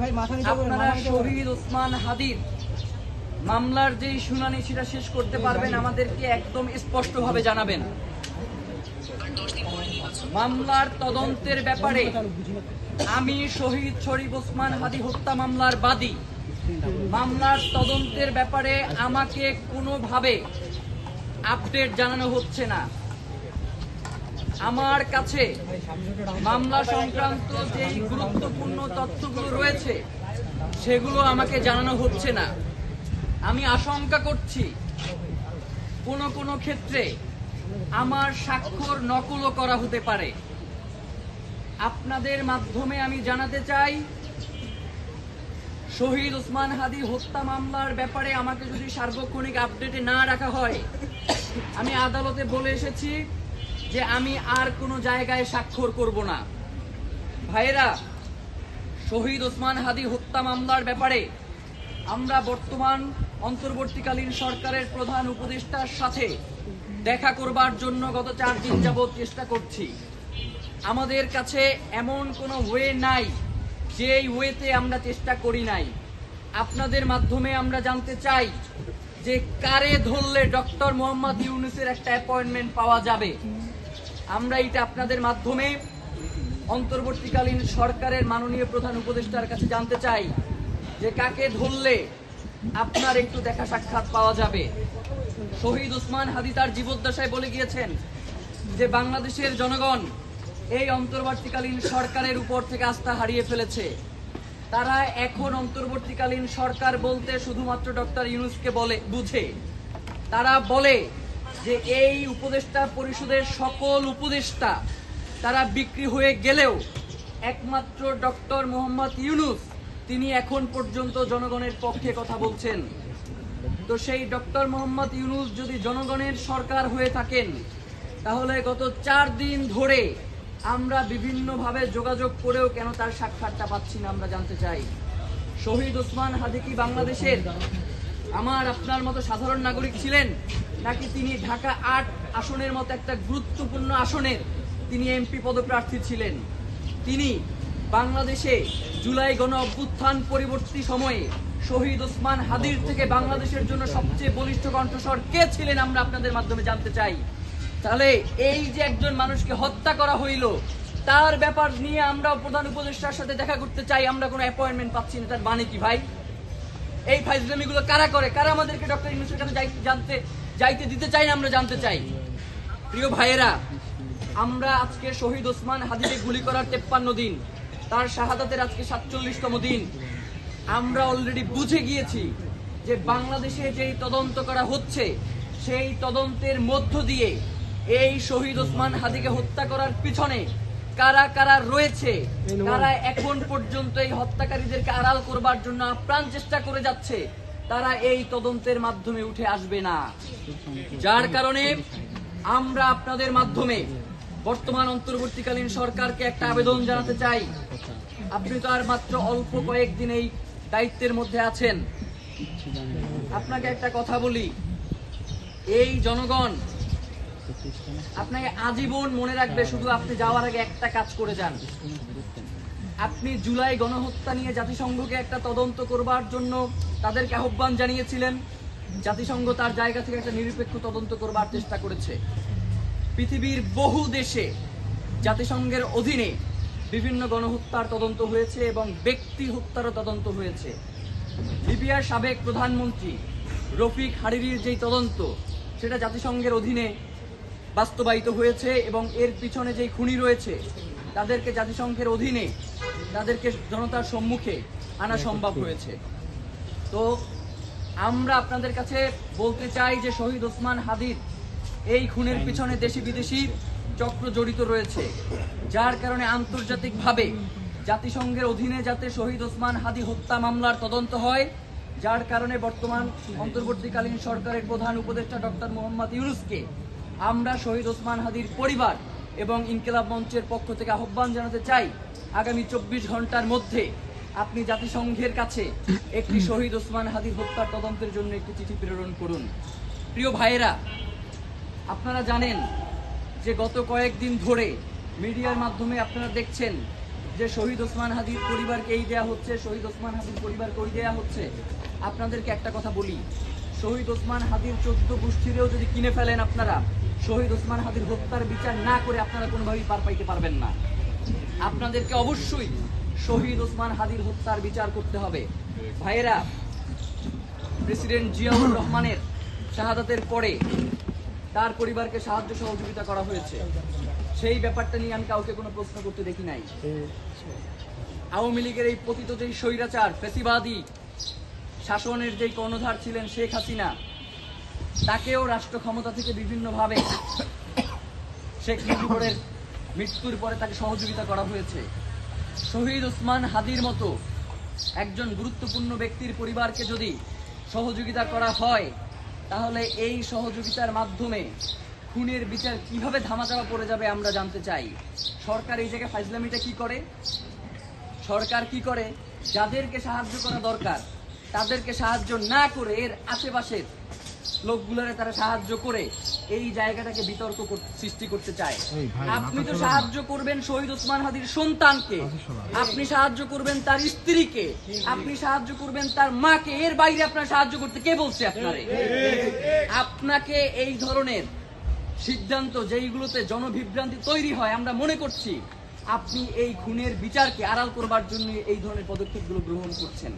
আপনারা মাথা নিচু করেন। শহীদ ওসমান হাদির মামলার যেই শুনানি সেটা শেষ করতে পারবেন আমাদেরকে একদম স্পষ্টভাবে জানাবেন। মামলার তদন্তের ব্যাপারে আমি শহীদ শরীফ ওসমান হাদি হত্যা মামলার বাদী। মামলার তদন্তের ব্যাপারে আমাকে কোনোভাবে আপডেট জানানো হচ্ছে না। আমার কাছে মামলা সংক্রান্ত যেই গুরুত্বপূর্ণ তথ্যগুলো রয়েছে, সেগুলো আমাকে জানানো হচ্ছে না। আমি আশঙ্কা করছি কোনো কোনো ক্ষেত্রে আমার স্বাক্ষর নকলও করা হতে পারে। আপনাদের মাধ্যমে আমি জানাতে চাই, শহীদ ওসমান হাদি হত্যা মামলার ব্যাপারে আমাকে যদি সার্বক্ষণিক আপডেটে না রাখা হয়, আমি আদালতে বলে এসেছি যে আমি আর কোনো জায়গায় স্বাক্ষর করব না। ভাইয়েরা, শহীদ ওসমান হাদি হত্যা মামলার ব্যাপারে আমরা বর্তমান অন্তর্বর্তীকালীন সরকারের প্রধান উপদেষ্টার সাথে দেখা করবার জন্য গত চার দিন যাবৎ চেষ্টা করছি। আমাদের কাছে এমন কোনো ওয়ে নাই, যেই ওয়েতে আমরা চেষ্টা করি নাই। আপনাদের মাধ্যমে আমরা জানতে চাই যে কারে ধরলে ডক্টর মোহাম্মদ ইউনুসের একটা অ্যাপয়েন্টমেন্ট পাওয়া যাবে। আমরা এটা আপনাদের মাধ্যমে অন্তর্বর্তীকালীন সরকারের মাননীয় প্রধান উপদেষ্টার কাছে জানতে চাই যে কাকে ধরলে আপনার একটু দেখা সাক্ষাৎ পাওয়া যাবে। শহীদ উসমান হাদি তার জীবদ্দশায় বলে গিয়েছেন যে বাংলাদেশের জনগণ এই অন্তর্বর্তীকালীন সরকারের উপর থেকে আস্থা হারিয়ে ফেলেছে। তারা এখন অন্তর্বর্তীকালীন সরকার বলতে শুধুমাত্র ডক্টর ইউনুসকে বলে, বুঝে। তারা বলে যে এই উপদেষ্টা পরিষদের সকল উপদেষ্টা তারা বিক্রি হয়ে গেলেও একমাত্র ডক্টর মোহাম্মদ ইউনুস তিনি এখন পর্যন্ত জনগণের পক্ষে কথা বলছেন। তো সেই ডক্টর মোহাম্মদ ইউনুস যদি জনগণের সরকার হয়ে থাকেন, তাহলে গত চার দিন ধরে আমরা বিভিন্নভাবে যোগাযোগ করেও কেন তার সাক্ষাৎটা পাচ্ছি না আমরা জানতে চাই। শহীদ ওসমান হাদি কি বাংলাদেশের? আমার আপনার মতো সাধারণ নাগরিক ছিলেন নাকি তিনি ঢাকা আট আসনের মতো একটা গুরুত্বপূর্ণ আসনের তিনি এমপি পদপ্রার্থী ছিলেন? তিনি বাংলাদেশে জুলাই গণ অভ্যুত্থান পরিবর্তী সময়ে শহীদ ওসমান হাদির থেকে বাংলাদেশের জন্য সবচেয়ে বলিষ্ঠ কণ্ঠস্বর কে ছিলেন আমরা আপনাদের মাধ্যমে জানতে চাই। তাহলে এই যে একজন মানুষকে হত্যা করা হইল, তার ব্যাপার নিয়ে আমরা প্রধান উপদেষ্টার সাথে দেখা করতে চাই, আমরা কোনো অ্যাপয়েন্টমেন্ট পাচ্ছি না, তার মানে কি ভাই? এই ফাইজলামিগুলো কারা করে? কারা আমাদেরকে ডক্টর ইউনুসের কাছে জানতে যাইতে দিতে চাই না আমরা জানতে চাই? প্রিয় ভাইয়েরা, আমরা আজকে শহীদ ওসমান হাদিকে গুলি করার তেপ্পান্ন দিন, তার শাহাদাতের আজকে সাতচল্লিশতম দিন। আমরা অলরেডি বুঝে গিয়েছি যে বাংলাদেশে যেই তদন্ত করা হচ্ছে, সেই তদন্তের মধ্য দিয়ে এই শহীদ ওসমান হাদিকে হত্যা করার পিছনে কারা কারা রয়েছে কারা এখন পর্যন্ত এই হত্যাকারীদেরকে আড়াল করবার জন্য আপ্রাণ চেষ্টা করে যাচ্ছে তারা এই তদন্তের মাধ্যমে উঠে আসবে না। যার কারণে আমরা আপনাদের মাধ্যমে বর্তমান অন্তর্বর্তীকালীন সরকারকে একটা আবেদন জানাতে চাই। আপনি তো আর মাত্র অল্প কয়েকদিন এই দায়িত্বের মধ্যে আছেন। আপনাকে একটা কথা বলি এই জনগণ আপনাকে আজীবন মনে রাখবে, শুধু আপনি যাওয়ার আগে একটা কাজ করে যান। আপনি জুলাই গণহত্যা নিয়ে জাতিসংঘকে একটা তদন্ত করবার জন্য তাদেরকে আহ্বান জানিয়েছিলেন। জাতিসংঘ তার জায়গা থেকে একটা নিরপেক্ষ তদন্ত করবার চেষ্টা করেছে। পৃথিবীর বহু দেশে জাতিসংঘের অধীনে বিভিন্ন গণহত্যার তদন্ত হয়েছে এবং ব্যক্তি হত্যারও তদন্ত হয়েছে। লিবিয়ার সাবেক প্রধানমন্ত্রী রফিক হারিরির যেই তদন্ত, সেটা জাতিসংঘের অধীনে বাস্তবায়িত হয়েছে এবং এর পিছনে যেই খুনি রয়েছে, তাদেরকে জাতিসংঘের অধীনে, তাদেরকে জনতার সম্মুখে আনা সম্ভব হয়েছে। তো আমরা আপনাদের কাছে বলতে চাই যে শহীদ ওসমান হাদির এই খুনের পিছনে দেশি বিদেশি চক্র জড়িত রয়েছে, যার কারণে আন্তর্জাতিকভাবে জাতিসংঘের অধীনে যাতে শহীদ ওসমান হাদি হত্যা মামলার তদন্ত হয়, যার কারণে বর্তমান অন্তর্বর্তীকালীন সরকারের প্রধান উপদেষ্টা ডক্টর মোহাম্মদ ইউনুসকে আমরা শহীদ ওসমান হাদির পরিবার এবং ইনকিলাব মঞ্চের পক্ষ থেকে আহ্বান জানাতে চাই, আগামী চব্বিশ ঘণ্টার মধ্যে আপনি জাতিসংঘের কাছে একটি শহীদ ওসমান হাদির হত্যার তদন্তের জন্য একটি চিঠি প্রেরণ করুন। প্রিয় ভাইয়েরা, আপনারা জানেন যে গত কয়েকদিন ধরে মিডিয়ার মাধ্যমে আপনারা দেখছেন যে শহীদ ওসমান হাদির পরিবারকে এই দেয়া হচ্ছে, শহীদ ওসমান হাদির পরিবারকে ওই দেয়া হচ্ছে। আপনাদেরকে একটা কথা বলি শহীদ ওসমান হাদির চোদ্দ গোষ্ঠীরেও যদি কিনে ফেলেন আপনারা, শহীদ ওসমান হাদির হত্যার বিচার না করে আপনারা কোনোভাবেই পার পাইতে পারবেন না। আপনাদেরকে অবশ্যই শহীদ ওসমান হাদির হত্যার বিচার করতে হবে। ভাইয়েরা, প্রেসিডেন্ট জিয়াউর রহমানের শাহাদাতের পরে তার পরিবারকে সাহায্য সহযোগিতা করা হয়েছে। সেই ব্যাপারটা নিয়ে আমি কাউকে কোনো প্রশ্ন করতে দেখি নাই। আওয়ামী লীগের এই পতিত যেই স্বৈরাচার, ফেসিবাদী শাসনের যেই কর্ণধার ছিলেন শেখ হাসিনা, তাকেও রাষ্ট্র ক্ষমতা থেকে বিভিন্নভাবে শেখ মুজিবুরের মৃত্যুর পরে তাকে সহযোগিতা করা হয়েছে। শহীদ ওসমান হাদির মতো একজন গুরুত্বপূর্ণ ব্যক্তির পরিবারকে যদি সহযোগিতা করা হয়, তাহলে এই সহযোগিতার মাধ্যমে খুনের বিচার কীভাবে ধামাচাপা পড়ে যাবে আমরা জানতে চাই। সরকার এই জায়গায় ফাইজলামিটা কি করে? সরকার কি করে? যাদেরকে সাহায্য করা দরকার তাদেরকে সাহায্য না করে এর আশেপাশের লোকগুলোরে তারা সাহায্য করে এই জায়গাটাকে বিতর্ক সৃষ্টি করতে চায়। আপনি তো সাহায্য করবেন শহীদ ওসমান হাদির সন্তানকে। আপনি সাহায্য করবেন তার স্ত্রীকে। আপনি সাহায্য করবেন তার মাকে। এর বাইরে আপনার সাহায্য করতে কে বলছে আপনারে? আপনাকে এই ধরনের সিদ্ধান্ত যেইগুলোতে জনবিভ্রান্তি তৈরি হয় আমরা মনে করছি আপনি এই খুনের বিচারকে আড়াল করবার জন্য এই ধরনের পদক্ষেপগুলো গ্রহণ করছেন।